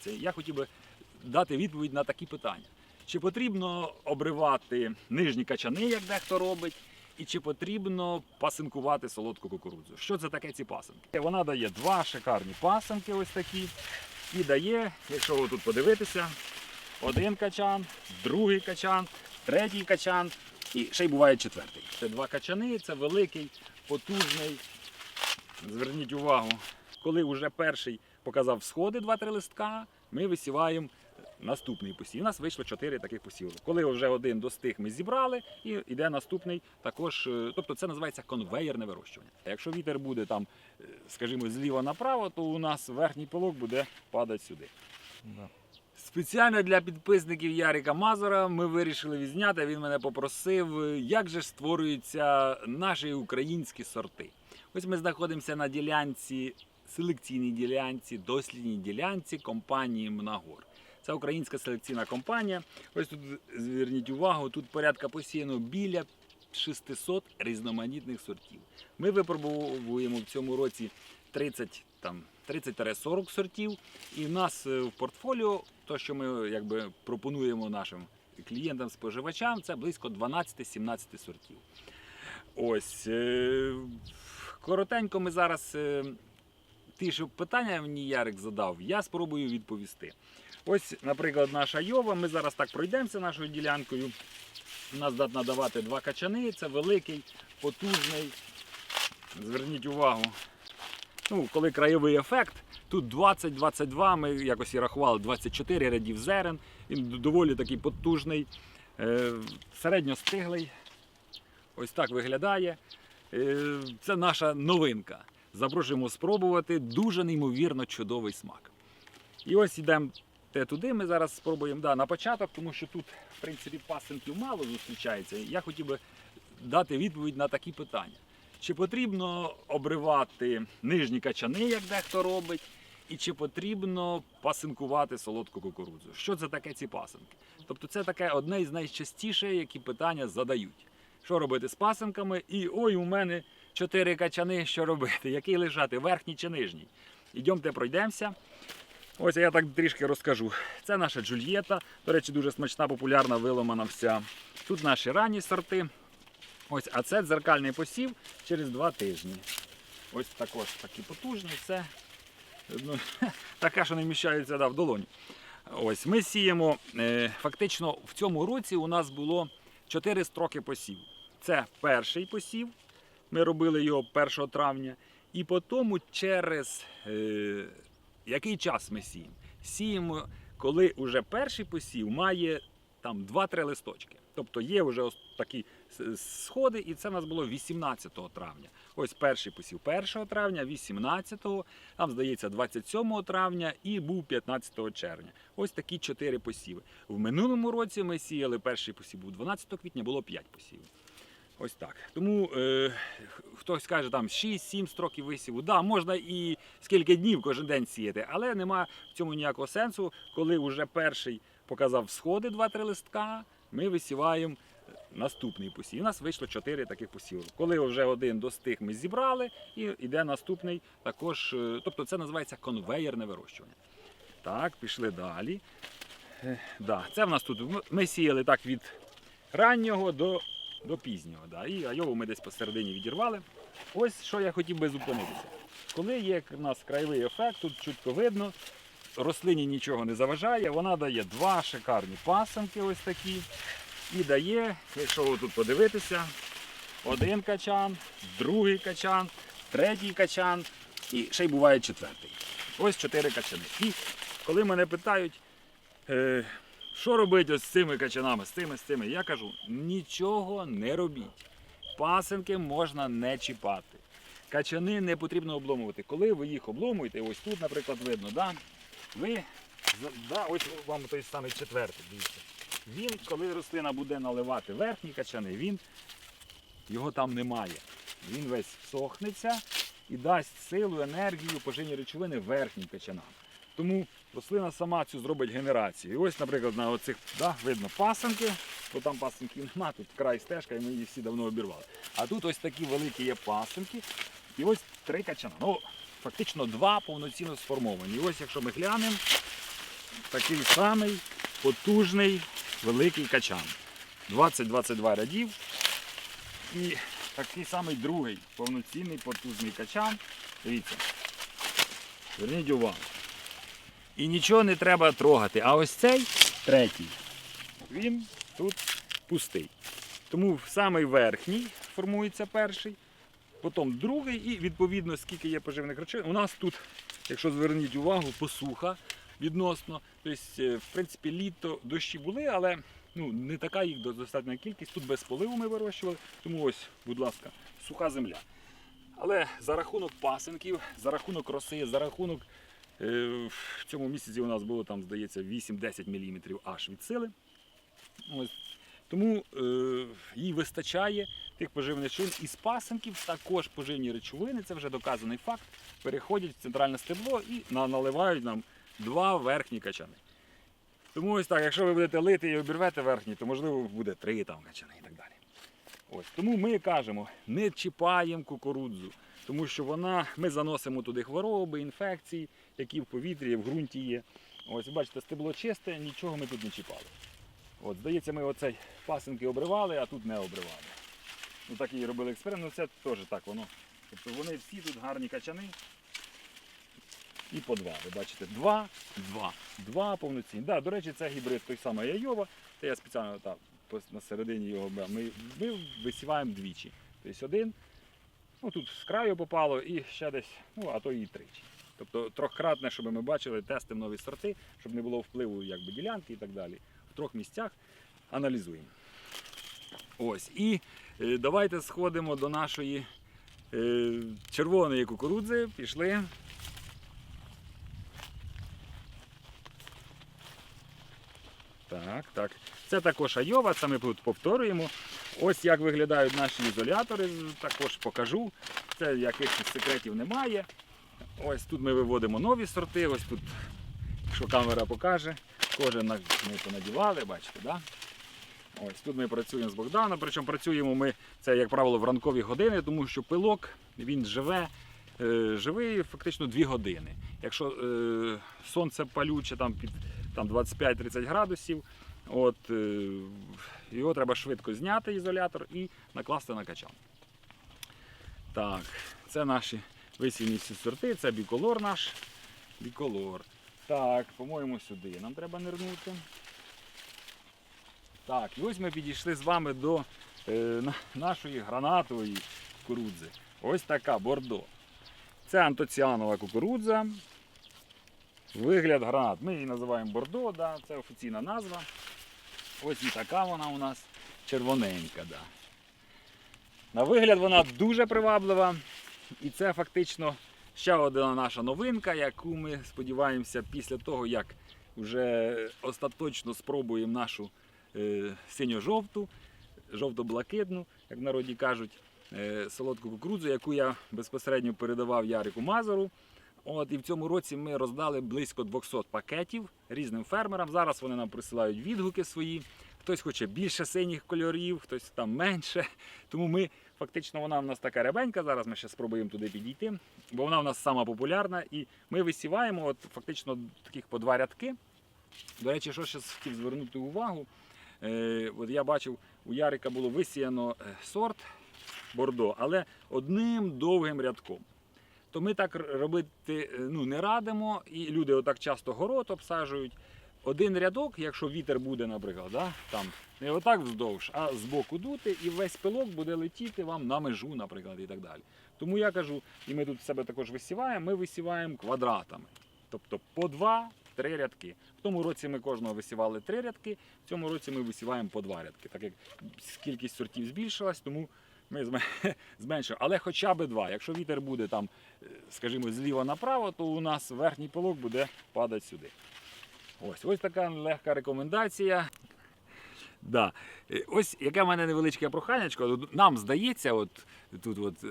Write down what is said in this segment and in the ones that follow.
Це я хотів би дати відповідь на такі питання. Чи потрібно обривати нижні качани, як дехто робить, і чи потрібно пасинкувати солодку кукурудзу? Що це таке ці пасинки? Вона дає два шикарні пасинки, ось такі, і дає, якщо ви тут подивитися, один качан, другий качан, третій качан і ще й буває четвертий. Це два качани, це великий, потужний. Зверніть увагу, коли вже перший показав сходи 2-3 листка, ми висіваємо наступний посів. У нас вийшло 4 таких посіви. Коли вже один достиг, ми зібрали, і йде наступний також. е, Тобто це називається конвейерне вирощування. Якщо вітер буде там, е, скажімо, зліва направо, то у нас верхній пилок буде падати сюди. Спеціально для підписників Ярика Мазура ми вирішили відзняти. Він мене попросив, е, як же створюються наші українські сорти. Ось ми знаходимося на ділянці, селекційній ділянці, дослідній ділянці компанії Мнагор. Це українська селекційна компанія. Ось тут зверніть увагу, тут порядка посіяно біля 600 різноманітних сортів. Ми випробовуємо в цьому році 30 там 30-40 сортів. І в нас е, в портфоліо, то, що ми якби пропонуємо нашим клієнтам-споживачам, це близько 12-17 сортів. Ось. е, Коротенько ми зараз. Ті, що питання мені Ярик задав, я спробую відповісти. Ось, наприклад, наша Йова. Ми зараз так пройдемося нашою ділянкою. У нас здатна давати два качани. Це великий, потужний. Зверніть увагу. Ну, коли краєвий ефект, тут 20-22, ми якось і рахували 24 рядів зерен. Він доволі такий потужний, е, середньостиглий. Ось так виглядає. Е, Це наша новинка. Запрошуємо спробувати. Дуже неймовірно чудовий смак. І ось йдемо те туди. Ми зараз спробуємо да, на початок, тому що тут, в принципі, пасинків мало зустрічається. Я хотів би дати відповідь на такі питання. Чи потрібно обривати нижні качани, як дехто робить, і чи потрібно пасинкувати солодку кукурудзу? Що це таке ці пасинки? Тобто це таке одне із найчастіше, які питання задають. Що робити з пасинками? І ой, у мене чотири качани, що робити? Який лежати, верхній чи нижній? Ідемте пройдемося. Ось я так трішки розкажу. Це наша Джульєта. До речі, дуже смачна, популярна, виломана вся. Тут наші ранні сорти. Ось, а це дзеркальний посів через два тижні. Ось також такий потужний. Це ну, така, що не вміщається да, в долоню. Ось ми сіємо. Е, фактично в цьому році у нас було 4 строки посів. Це перший посів. Ми робили його 1 травня. І потім через е, який час ми сіємо? Сіємо, коли вже перший посів має там 2-3 листочки. Тобто є вже ось такі сходи, і це в нас було 18 травня. Ось перший посів 1 травня, 18, там здається 27 травня і був 15 червня.Ось такі 4 посіви. В минулому році ми сіяли перший посів був 12 квітня, було 5 посівів. Ось так. Тому е, хтось каже там 6-7 строків висіву. Да, можна і скільки днів кожен день сіяти, але нема в цьому ніякого сенсу. Коли вже перший показав сходи 2-3 листка, ми висіваємо наступний посів. У нас вийшло 4 таких посіви. Коли вже один достиг, ми зібрали, і йде наступний також. е, Тобто це називається конвейерне вирощування. Так, пішли далі. Е, Да, це в нас тут. Ми сіяли так від раннього до, до пізнього. Да. І айову ми десь посередині відірвали. Ось що я хотів би зупинитися. Коли є у нас краєвий ефект, тут чутко видно, рослині нічого не заважає, вона дає два шикарні пасанки ось такі. І дає, якщо ви тут подивитися, один качан, другий качан, третій качан і ще й буває четвертий. Ось чотири качани. І коли мене питають, е, що робити з цими качанами, з цими, з цими, я кажу, нічого не робіть. Пасинки можна не чіпати. Качани не потрібно обломувати. Коли ви їх обломуєте, ось тут, наприклад, видно, да? ви, да, ось вам той самий четвертий, дивіться. Він, коли рослина буде наливати верхні качани, він його там немає. Він весь всохнеться і дасть силу, енергію, поживні речовини верхнім качанам. Тому рослина сама цю зробить генерацію. І ось, наприклад, на оцих да, видно пасанки, бо там пасанків нема, тут край стежка, і ми її всі давно обірвали. А тут ось такі великі є пасанки, і ось три качана. Ну, фактично два повноцінно сформовані. І ось якщо ми глянемо, такий самий потужний великий качан. 20-22 рядів. І такий самий другий повноцінний потужний качан. Дивіться. Зверніть увагу. І нічого не треба трогати. А ось цей третій, він тут пустий. Тому самий верхній формується перший, потім другий, і відповідно, скільки є поживних речовин. У нас тут, якщо зверніть увагу, посуха відносно. Тобто, е, в принципі, літо дощі були, але ну, не така їх до- достатня кількість. Тут без поливу ми вирощували, тому ось, будь ласка, суха земля. Але за рахунок пасинків, за рахунок роси, за рахунок в цьому місяці у нас було там, здається, 8-10 мм аж від сили. Ось. Тому е, їй вистачає тих поживних речовин. Із пасинків також поживні речовини, це вже доказаний факт, переходять в центральне стебло і наливають нам два верхні качани. Тому ось так, якщо ви будете лити і обірвете верхні, то можливо буде три там качани і так далі. Ось. Тому ми кажемо, не чіпаємо кукурудзу, тому що вона, ми заносимо туди хвороби, інфекції, які в повітрі, в ґрунті є. Ось, бачите, стебло чисте, нічого ми тут не чіпали. От, здається, ми оцей пасинки обривали, а тут не обривали. Ну так і робили експеримент, ну це теж так воно. Тобто вони всі тут гарні качани. І по два. Ви бачите, два, два, два повноцінні. Да, до речі, це гібрид той самий Айова. Це я спеціально так, на середині його. Ми, ми висіваємо двічі. Тобто один, ну тут з краю попало і ще десь, ну а то і тричі. Тобто трьохкратне, щоб ми бачили, тестимо нові сорти, щоб не було впливу якби, ділянки і так далі. В трьох місцях аналізуємо. Ось. І е, давайте сходимо до нашої е, червоної кукурудзи. Пішли. Так, так. Це також айова, це ми тут повторюємо. Ось як виглядають наші ізолятори, також покажу. Це якихось секретів немає. Ось тут ми виводимо нові сорти, ось тут, якщо камера покаже, кожен ми понадівали, бачите, да? Ось тут ми працюємо з Богданом, причому працюємо ми це, як правило, в ранкові години, тому що пилок він живе, е, живий фактично 2 години. Якщо е, сонце палюче там під там 25-30 градусів, от, е, його треба швидко зняти ізолятор і накласти на качан. Так, це наші висівні сорти, це біколор наш. Біколор. Так, по-моєму, сюди нам треба нирнути. Так, і ось ми підійшли з вами до е, нашої гранатової кукурудзи. Ось така бордо. Це антоціанова кукурудза. Вигляд гранат. Ми її називаємо бордо, да, це офіційна назва. Ось і така вона у нас червоненька. Да. На вигляд вона дуже приваблива. І це фактично ще одна наша новинка, яку ми сподіваємося після того, як вже остаточно спробуємо нашу е, синьо-жовту, жовто-блакитну, як в народі кажуть, е, солодку кукурудзу, яку я безпосередньо передавав Ярику Мазуру. От, і в цьому році ми роздали близько 200 пакетів різним фермерам. Зараз вони нам присилають відгуки свої. Хтось хоче більше синіх кольорів, хтось там менше. Тому ми фактично вона в нас така рябенька. Зараз ми ще спробуємо туди підійти, бо вона в нас сама популярна. І ми висіваємо от, фактично таких по два рядки. До речі, що ще хотів звернути увагу. Е, от я бачив, у Ярика було висіяно е, сорт бордо, але одним довгим рядком. То ми так робити е, ну, не радимо, і люди отак часто город обсаджують. Один рядок, якщо вітер буде, наприклад, да, там, не отак вздовж, а збоку дути, і весь пилок буде летіти вам на межу, наприклад, і так далі. Тому я кажу, і ми тут себе також висіваємо, ми висіваємо квадратами. Тобто по два-три рядки. В тому році ми кожного висівали три рядки, в цьому році ми висіваємо по два рядки. Так як кількість сортів збільшилась, тому ми зме- зменшуємо. Але хоча б два. Якщо вітер буде там, е, скажімо, зліва направо, то у нас верхній пилок буде падати сюди. Ось, ось така легка рекомендація. Да. Е, Ось яке в мене невеличке проханячко. Нам здається, от тут от,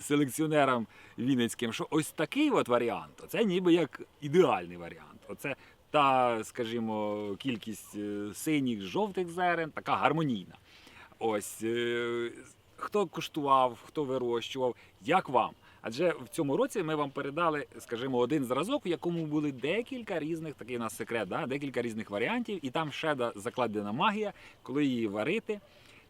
селекціонерам Вінницьким, що ось такий от варіант, це ніби як ідеальний варіант. Оце та, скажімо, кількість е, синіх, жовтих зерен, така гармонійна. Ось хто куштував, хто вирощував, як вам? Адже в цьому році ми вам передали, скажімо, один зразок, в якому були декілька різних, такий у нас секрет, да? декілька різних варіантів, і там ще закладена магія, коли її варити,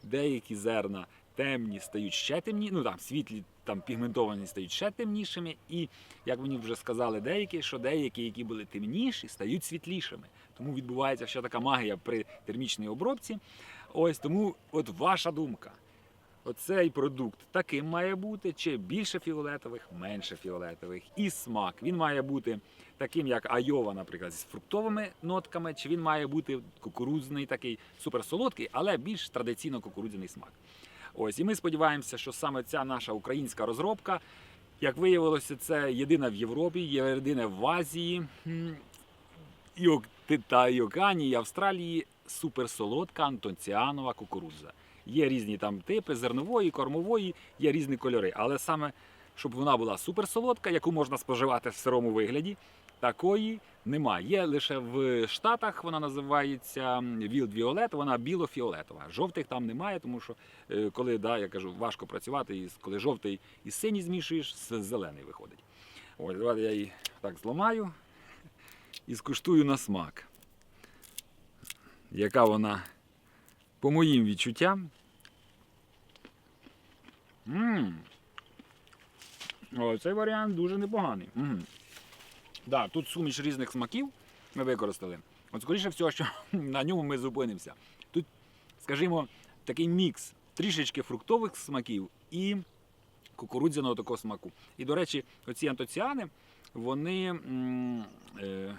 деякі зерна темні стають ще темні, ну там світлі, там пігментовані стають ще темнішими. І як мені вже сказали деякі, що деякі, які були темніші, стають світлішими. Тому відбувається ще така магія при термічній обробці. Ось тому, от ваша думка. Оцей продукт таким має бути, чи більше фіолетових, менше фіолетових. І смак. Він має бути таким, як айова, наприклад, з фруктовими нотками, чи він має бути кукурудзний, такий суперсолодкий, але більш традиційно кукурудзяний смак. Ось, і ми сподіваємося, що саме ця наша українська розробка, як виявилося, це єдина в Європі, єдина в Азії, та і і Австралії суперсолодка антонціанова кукурудза. Є різні там типи зернової, кормової, є різні кольори. Але саме щоб вона була суперсолодка, яку можна споживати в сирому вигляді, такої немає. Є лише в Штатах, вона називається Wild Violet, вона біло-фіолетова. Жовтих там немає, тому що е, коли да, я кажу, важко працювати, і коли жовтий і синій змішуєш, зелений виходить. Ось, давайте я її так зламаю і скуштую на смак. Яка вона по моїм відчуттям. Мм. О, цей варіант дуже непоганий. Мм. Да, тут суміш різних смаків ми використали. От скоріше всього, що на ньому ми зупинимося. Тут, скажімо, такий мікс трішечки фруктових смаків і кукурудзяного такого смаку. І, до речі, оці антоціани, вони. м, е,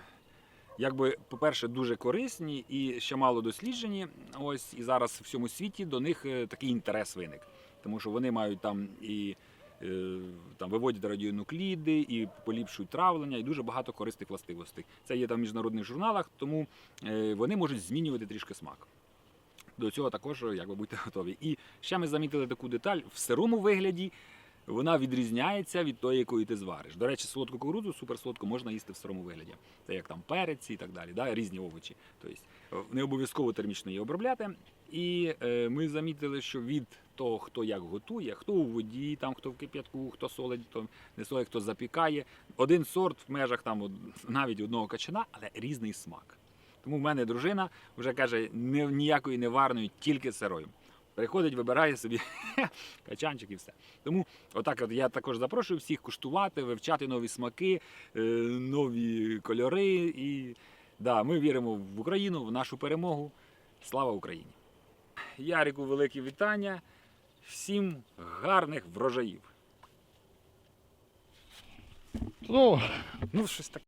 якби, по-перше, дуже корисні і ще мало досліджені. Ось і зараз в всьому світі до них е, такий інтерес виник. Тому що вони мають там і е, там виводять радіонукліди, і поліпшують травлення, і дуже багато корисних властивостей. Це є там в міжнародних журналах, тому е, вони можуть змінювати трішки смак. До цього також якби будьте готові. І ще ми замітили таку деталь в сирому вигляді. Вона відрізняється від тої, якої ти звариш. До речі, солодку кукурудзу, суперсолодку можна їсти в сирому вигляді. Це як там перець і так далі, да? різні овочі. Тобто е, не обов'язково термічно її обробляти. І е, ми замітили, що від того, хто як готує, хто у воді, там хто в кип'ятку, хто солить, хто не солить, хто запікає. Один сорт в межах там навіть одного качана, але різний смак. Тому в мене дружина вже каже, ніякої не варної, тільки сирою. Приходить, вибирає собі качанчик і все. Тому отак от я також запрошую всіх куштувати, вивчати нові смаки, е, нові кольори. І да, ми віримо в Україну, в нашу перемогу. Слава Україні! Ярику, велике вітання. Всім гарних врожаїв. Ну, Ну, щось таке.